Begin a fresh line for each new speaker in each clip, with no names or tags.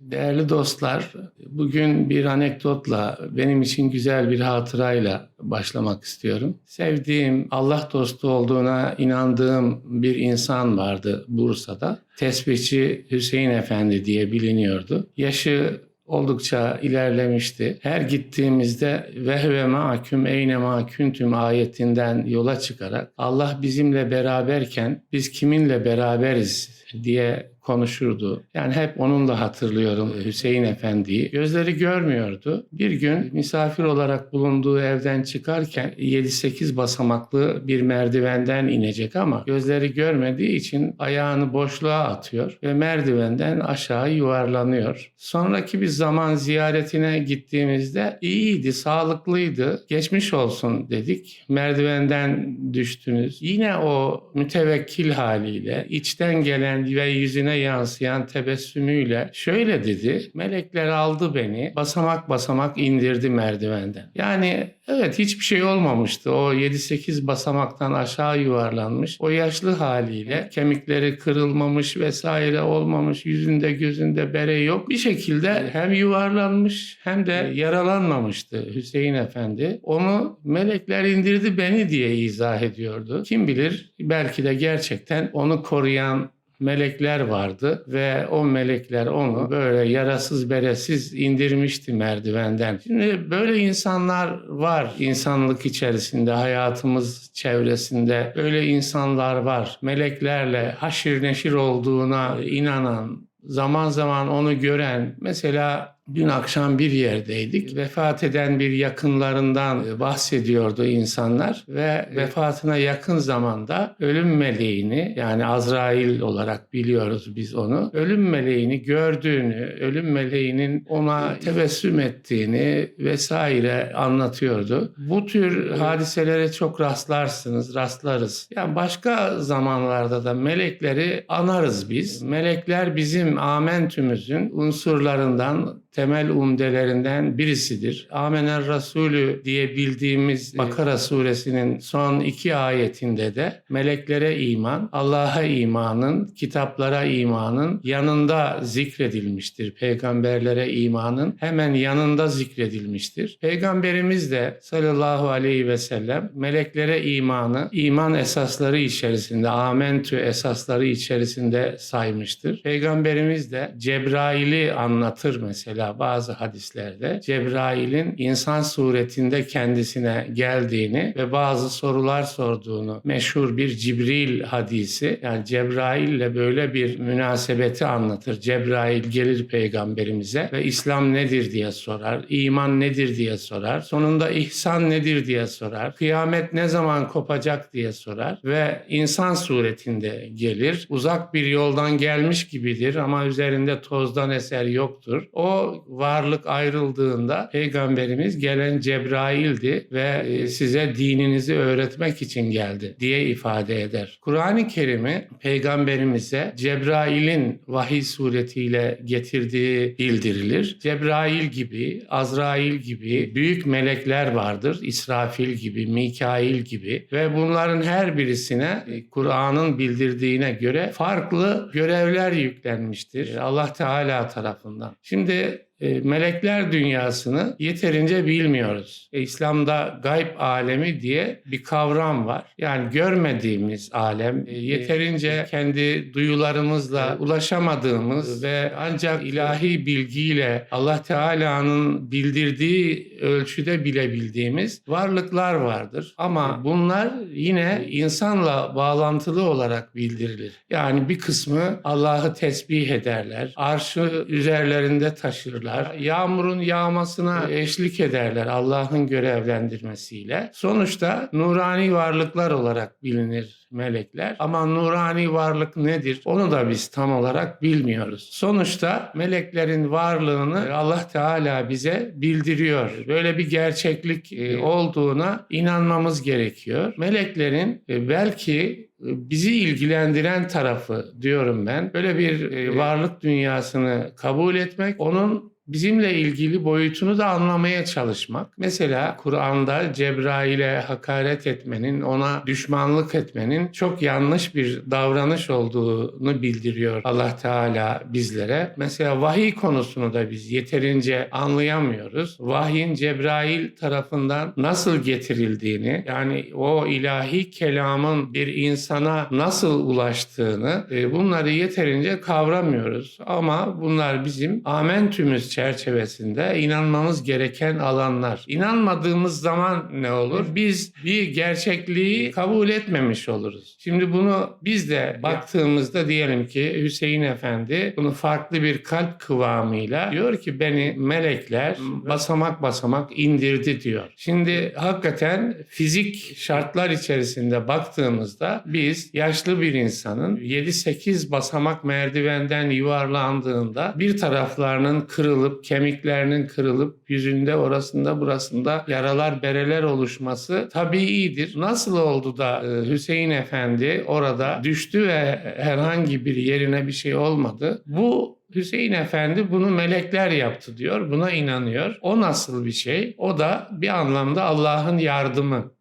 Değerli dostlar, bugün bir anekdotla, benim için güzel bir hatırayla başlamak istiyorum. Sevdiğim, Allah dostu olduğuna inandığım bir insan vardı Bursa'da. Tesbihçi Hüseyin Efendi diye biliniyordu. Yaşı oldukça ilerlemişti. Her gittiğimizde ve ve mahkum eyne ma kuntum ayetinden yola çıkarak Allah bizimle beraberken biz kiminle beraberiz diye konuşurdu. Yani hep onunla hatırlıyorum Hüseyin Efendi'yi. Gözleri görmüyordu. Bir gün misafir olarak bulunduğu evden çıkarken 7-8 basamaklı bir merdivenden inecek ama gözleri görmediği için ayağını boşluğa atıyor ve merdivenden aşağı yuvarlanıyor. Sonraki bir zaman ziyaretine gittiğimizde iyiydi, sağlıklıydı. Geçmiş olsun dedik. Merdivenden düştünüz. Yine o mütevekkil haliyle, içten gelen ve yüzüne yansıyan tebessümüyle şöyle dedi. Melekler aldı beni, basamak basamak indirdi merdivenden. Yani evet hiçbir şey olmamıştı. O 7-8 basamaktan aşağı yuvarlanmış. O yaşlı haliyle kemikleri kırılmamış vesaire olmamış. Yüzünde gözünde bere yok. Bir şekilde hem yuvarlanmış hem de yaralanmamıştı Hüseyin Efendi. Onu melekler indirdi beni diye izah ediyordu. Kim bilir belki de gerçekten onu koruyan melekler vardı ve o melekler onu böyle yarasız beresiz indirmişti merdivenden. Şimdi böyle insanlar var insanlık içerisinde, hayatımız çevresinde öyle insanlar var. Meleklerle haşir neşir olduğuna inanan, zaman zaman onu gören mesela Dün akşam bir yerdeydik. Vefat eden bir yakınlarından bahsediyordu insanlar ve vefatına yakın zamanda ölüm meleğini yani Azrail olarak biliyoruz biz onu. Ölüm meleğini gördüğünü, ölüm meleğinin ona tebessüm ettiğini vesaire anlatıyordu. Bu tür hadiselere çok rastlarsınız, rastlarız. Yani başka zamanlarda da melekleri anarız biz. Melekler bizim amentümüzün unsurlarından temel umdelerinden birisidir. Amener Resulü diye bildiğimiz Bakara suresinin son iki ayetinde de meleklere iman, Allah'a imanın, kitaplara imanın yanında zikredilmiştir. Peygamberlere imanın hemen yanında zikredilmiştir. Peygamberimiz de sallallahu aleyhi ve sellem meleklere imanı iman esasları içerisinde, amentü esasları içerisinde saymıştır. Peygamberimiz de Cebrail'i anlatır mesela bazı hadislerde Cebrail'in insan suretinde kendisine geldiğini ve bazı sorular sorduğunu meşhur bir Cibril hadisi yani Cebrail ile böyle bir münasebeti anlatır. Cebrail gelir peygamberimize ve İslam nedir diye sorar, iman nedir diye sorar, sonunda ihsan nedir diye sorar, kıyamet ne zaman kopacak diye sorar ve insan suretinde gelir. Uzak bir yoldan gelmiş gibidir ama üzerinde tozdan eser yoktur. O varlık ayrıldığında peygamberimiz gelen Cebrail'di ve e, size dininizi öğretmek için geldi diye ifade eder. Kur'an-ı Kerim'i peygamberimize Cebrail'in vahiy suretiyle getirdiği bildirilir. Cebrail gibi, Azrail gibi büyük melekler vardır. İsrafil gibi, Mikail gibi ve bunların her birisine e, Kur'an'ın bildirdiğine göre farklı görevler yüklenmiştir Allah Teala tarafından. Şimdi it. E, melekler dünyasını yeterince bilmiyoruz. E, İslam'da gayb alemi diye bir kavram var. Yani görmediğimiz alem, e, yeterince kendi duyularımızla ulaşamadığımız ve ancak ilahi bilgiyle Allah Teala'nın bildirdiği ölçüde bilebildiğimiz varlıklar vardır. Ama bunlar yine insanla bağlantılı olarak bildirilir. Yani bir kısmı Allah'ı tesbih ederler, arşı üzerlerinde taşırlar yaparlar. Yağmurun yağmasına eşlik ederler Allah'ın görevlendirmesiyle. Sonuçta nurani varlıklar olarak bilinir melekler. Ama nurani varlık nedir? Onu da biz tam olarak bilmiyoruz. Sonuçta meleklerin varlığını Allah Teala bize bildiriyor. Böyle bir gerçeklik e, olduğuna inanmamız gerekiyor. Meleklerin e, belki e, bizi ilgilendiren tarafı diyorum ben. Böyle bir varlık dünyasını kabul etmek, onun bizimle ilgili boyutunu da anlamaya çalışmak. Mesela Kur'an'da Cebrail'e hakaret etmenin, ona düşmanlık etmenin çok yanlış bir davranış olduğunu bildiriyor Allah Teala bizlere. Mesela vahiy konusunu da biz yeterince anlayamıyoruz. Vahyin Cebrail tarafından nasıl getirildiğini, yani o ilahi kelamın bir insana nasıl ulaştığını e, bunları yeterince kavramıyoruz. Ama bunlar bizim amentümüz çerçevesinde inanmamız gereken alanlar. İnanmadığımız zaman ne olur? Biz bir gerçekliği kabul etmemiş oluruz. Şimdi bunu biz de baktığımızda diyelim ki Hüseyin Efendi bunu farklı bir kalp kıvamıyla diyor ki beni melekler basamak basamak indirdi diyor. Şimdi hakikaten fizik şartlar içerisinde baktığımızda biz yaşlı bir insanın 7-8 basamak merdivenden yuvarlandığında bir taraflarının kırılıp kemiklerinin kırılıp yüzünde orasında burasında yaralar bereler oluşması tabiidir. Nasıl oldu da e, Hüseyin Efendi orada düştü ve herhangi bir yerine bir şey olmadı? Bu Hüseyin Efendi bunu melekler yaptı diyor. Buna inanıyor. O nasıl bir şey? O da bir anlamda Allah'ın yardımı.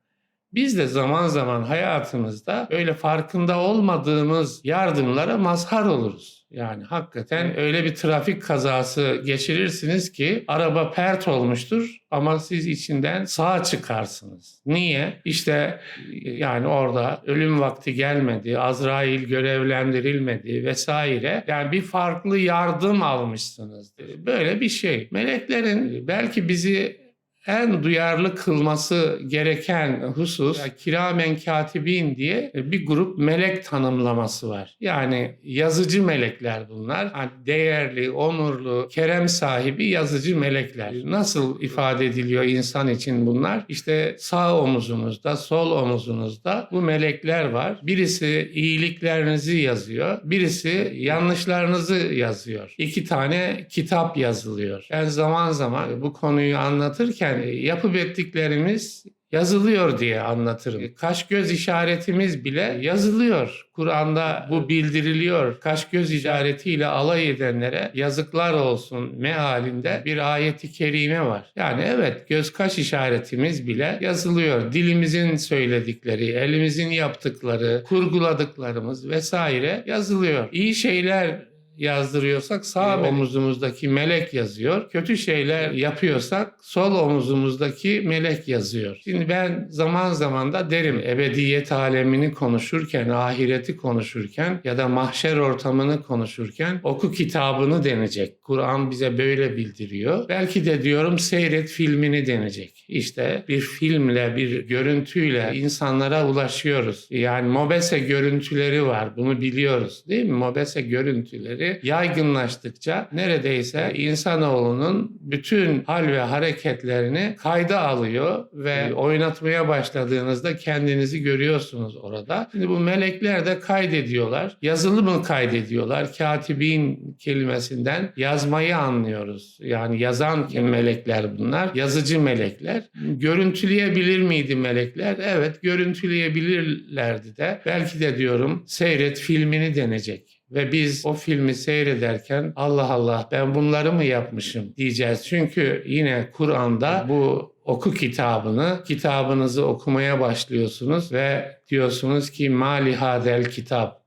Biz de zaman zaman hayatımızda öyle farkında olmadığımız yardımlara mazhar oluruz. Yani hakikaten öyle bir trafik kazası geçirirsiniz ki araba pert olmuştur ama siz içinden sağ çıkarsınız. Niye? İşte yani orada ölüm vakti gelmedi, Azrail görevlendirilmedi vesaire. Yani bir farklı yardım almışsınız. Böyle bir şey. Meleklerin belki bizi en duyarlı kılması gereken husus kiramen katibin diye bir grup melek tanımlaması var. Yani yazıcı melekler bunlar. Yani değerli, onurlu, kerem sahibi yazıcı melekler. Nasıl ifade ediliyor insan için bunlar? İşte sağ omuzunuzda, sol omuzunuzda bu melekler var. Birisi iyiliklerinizi yazıyor, birisi yanlışlarınızı yazıyor. İki tane kitap yazılıyor. Ben zaman zaman bu konuyu anlatırken yani yapıp ettiklerimiz yazılıyor diye anlatırım. Kaş göz işaretimiz bile yazılıyor. Kur'an'da bu bildiriliyor. Kaş göz işaretiyle alay edenlere yazıklar olsun mealinde bir ayeti kerime var. Yani evet göz kaş işaretimiz bile yazılıyor. Dilimizin söyledikleri, elimizin yaptıkları, kurguladıklarımız vesaire yazılıyor. İyi şeyler yazdırıyorsak sağ evet. omuzumuzdaki melek yazıyor. Kötü şeyler yapıyorsak sol omuzumuzdaki melek yazıyor. Şimdi ben zaman zaman da derim ebediyet alemini konuşurken, ahireti konuşurken ya da mahşer ortamını konuşurken oku kitabını denecek. Kur'an bize böyle bildiriyor. Belki de diyorum seyret filmini denecek. İşte bir filmle, bir görüntüyle insanlara ulaşıyoruz. Yani Mobese görüntüleri var. Bunu biliyoruz değil mi? Mobese görüntüleri yaygınlaştıkça neredeyse insanoğlunun bütün hal ve hareketlerini kayda alıyor ve oynatmaya başladığınızda kendinizi görüyorsunuz orada. Şimdi bu melekler de kaydediyorlar. Yazılı mı kaydediyorlar? Katibin kelimesinden yazmayı anlıyoruz. Yani yazan melekler bunlar. Yazıcı melekler. Görüntüleyebilir miydi melekler? Evet görüntüleyebilirlerdi de. Belki de diyorum seyret filmini denecek. Ve biz o filmi seyrederken Allah Allah ben bunları mı yapmışım diyeceğiz. Çünkü yine Kur'an'da bu oku kitabını, kitabınızı okumaya başlıyorsunuz ve diyorsunuz ki mali hadel kitap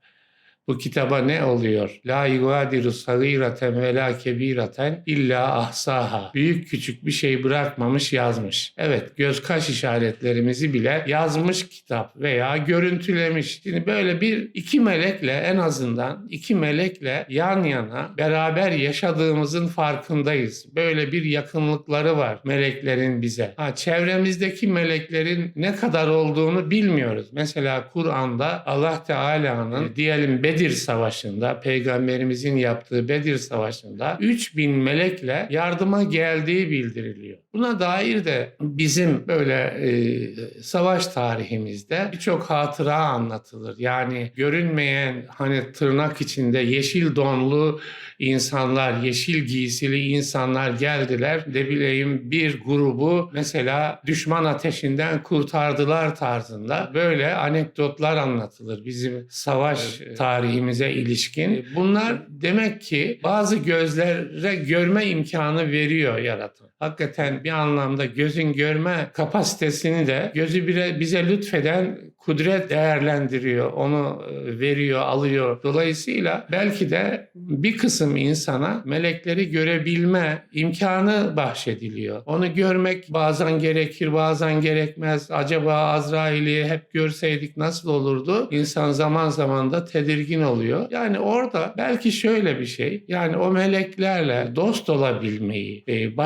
bu kitaba ne oluyor? La yugadiru sagiraten ve la kebiraten illa ahsaha. Büyük küçük bir şey bırakmamış yazmış. Evet göz kaş işaretlerimizi bile yazmış kitap veya görüntülemiş. Şimdi böyle bir iki melekle en azından iki melekle yan yana beraber yaşadığımızın farkındayız. Böyle bir yakınlıkları var meleklerin bize. Ha, çevremizdeki meleklerin ne kadar olduğunu bilmiyoruz. Mesela Kur'an'da Allah Teala'nın diyelim Bedir Savaşı'nda, peygamberimizin yaptığı Bedir Savaşı'nda 3000 melekle yardıma geldiği bildiriliyor. Buna dair de bizim böyle e, savaş tarihimizde birçok hatıra anlatılır. Yani görünmeyen hani tırnak içinde yeşil donlu insanlar, yeşil giysili insanlar geldiler. De bileyim bir grubu mesela düşman ateşinden kurtardılar tarzında böyle anekdotlar anlatılır bizim savaş evet. tarihi tarihimize ilişkin. Bunlar demek ki bazı gözlere görme imkanı veriyor yaratan. Hakikaten bir anlamda gözün görme kapasitesini de gözü bire, bize lütfeden kudret değerlendiriyor, onu e, veriyor, alıyor. Dolayısıyla belki de bir kısım insana melekleri görebilme imkanı bahşediliyor. Onu görmek bazen gerekir, bazen gerekmez. Acaba Azrail'i hep görseydik nasıl olurdu? İnsan zaman zaman da tedirgin oluyor. Yani orada belki şöyle bir şey, yani o meleklerle dost olabilmeyi e,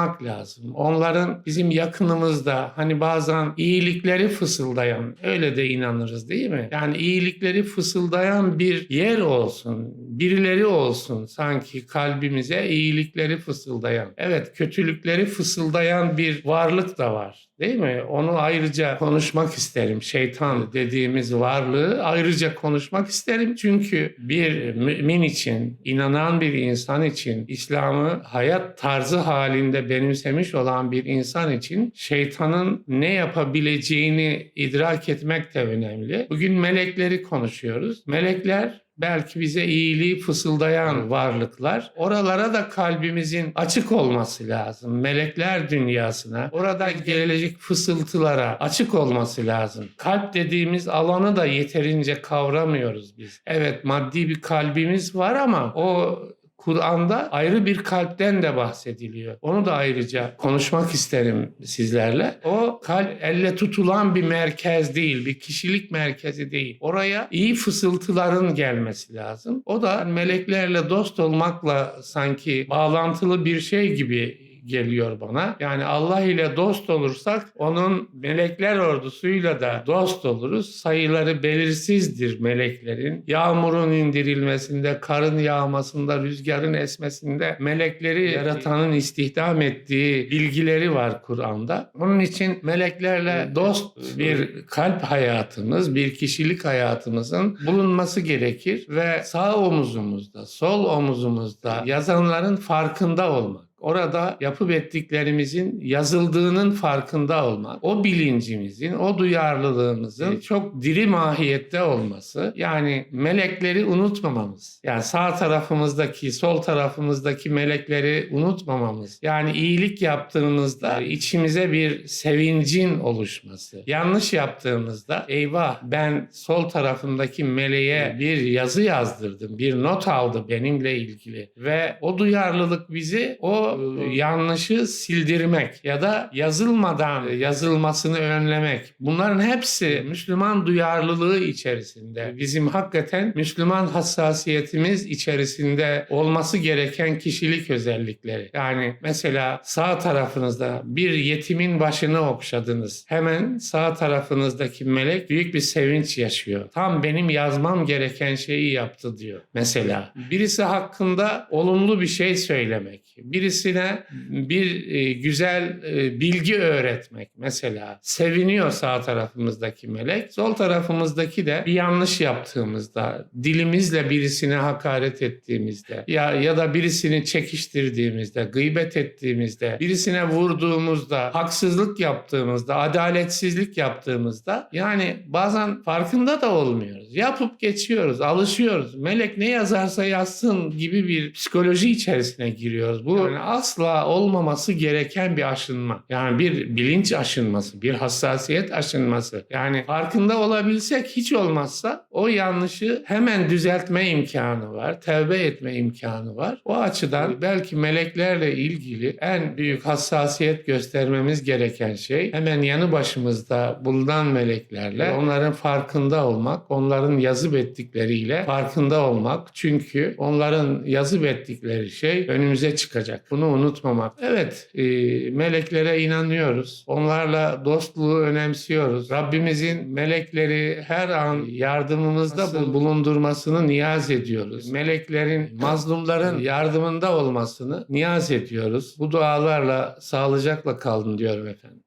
başarmak lazım. Onların bizim yakınımızda hani bazen iyilikleri fısıldayan, öyle de inanırız değil mi? Yani iyilikleri fısıldayan bir yer olsun, birileri olsun sanki kalbimize iyilikleri fısıldayan. Evet kötülükleri fısıldayan bir varlık da var. Değil mi? Onu ayrıca konuşmak isterim. Şeytan dediğimiz varlığı ayrıca konuşmak isterim. Çünkü bir mümin için, inanan bir insan için, İslam'ı hayat tarzı halinde benimsemiş olan bir insan için şeytanın ne yapabileceğini idrak etmek de önemli. Bugün melekleri konuşuyoruz. Melekler belki bize iyiliği fısıldayan varlıklar. Oralara da kalbimizin açık olması lazım. Melekler dünyasına, orada gelecek fısıltılara açık olması lazım. Kalp dediğimiz alanı da yeterince kavramıyoruz biz. Evet maddi bir kalbimiz var ama o Kur'an'da ayrı bir kalpten de bahsediliyor. Onu da ayrıca konuşmak isterim sizlerle. O kalp elle tutulan bir merkez değil, bir kişilik merkezi değil. Oraya iyi fısıltıların gelmesi lazım. O da meleklerle dost olmakla sanki bağlantılı bir şey gibi geliyor bana. Yani Allah ile dost olursak onun melekler ordusuyla da dost oluruz. Sayıları belirsizdir meleklerin. Yağmurun indirilmesinde, karın yağmasında, rüzgarın esmesinde melekleri yaratanın istihdam ettiği bilgileri var Kur'an'da. Onun için meleklerle dost bir kalp hayatımız, bir kişilik hayatımızın bulunması gerekir ve sağ omuzumuzda, sol omuzumuzda yazanların farkında olmak. Orada yapıp ettiklerimizin yazıldığının farkında olmak, o bilincimizin, o duyarlılığımızın çok diri mahiyette olması, yani melekleri unutmamamız, yani sağ tarafımızdaki, sol tarafımızdaki melekleri unutmamamız, yani iyilik yaptığımızda içimize bir sevincin oluşması, yanlış yaptığımızda eyvah ben sol tarafımdaki meleğe bir yazı yazdırdım, bir not aldı benimle ilgili ve o duyarlılık bizi o yanlışı sildirmek ya da yazılmadan yazılmasını önlemek. Bunların hepsi Müslüman duyarlılığı içerisinde. Bizim hakikaten Müslüman hassasiyetimiz içerisinde olması gereken kişilik özellikleri. Yani mesela sağ tarafınızda bir yetimin başını okşadınız. Hemen sağ tarafınızdaki melek büyük bir sevinç yaşıyor. Tam benim yazmam gereken şeyi yaptı diyor. Mesela birisi hakkında olumlu bir şey söylemek. Birisi birisine bir e, güzel e, bilgi öğretmek mesela. Seviniyor sağ tarafımızdaki melek. Sol tarafımızdaki de bir yanlış yaptığımızda, dilimizle birisine hakaret ettiğimizde ya ya da birisini çekiştirdiğimizde, gıybet ettiğimizde, birisine vurduğumuzda, haksızlık yaptığımızda, adaletsizlik yaptığımızda yani bazen farkında da olmuyoruz. Yapıp geçiyoruz, alışıyoruz. Melek ne yazarsa yazsın gibi bir psikoloji içerisine giriyoruz. Bu yani asla olmaması gereken bir aşınma. Yani bir bilinç aşınması, bir hassasiyet aşınması. Yani farkında olabilsek hiç olmazsa o yanlışı hemen düzeltme imkanı var. Tevbe etme imkanı var. O açıdan belki meleklerle ilgili en büyük hassasiyet göstermemiz gereken şey hemen yanı başımızda bulunan meleklerle onların farkında olmak, onların yazıp ettikleriyle farkında olmak. Çünkü onların yazıp ettikleri şey önümüze çıkacak. Bunu unutmamak. Evet, e, meleklere inanıyoruz. Onlarla dostluğu önemsiyoruz. Rabbimizin melekleri her an yardımımızda Nasıl? bulundurmasını niyaz ediyoruz. Meleklerin, mazlumların yardımında olmasını niyaz ediyoruz. Bu dualarla sağlıcakla kalın diyorum efendim.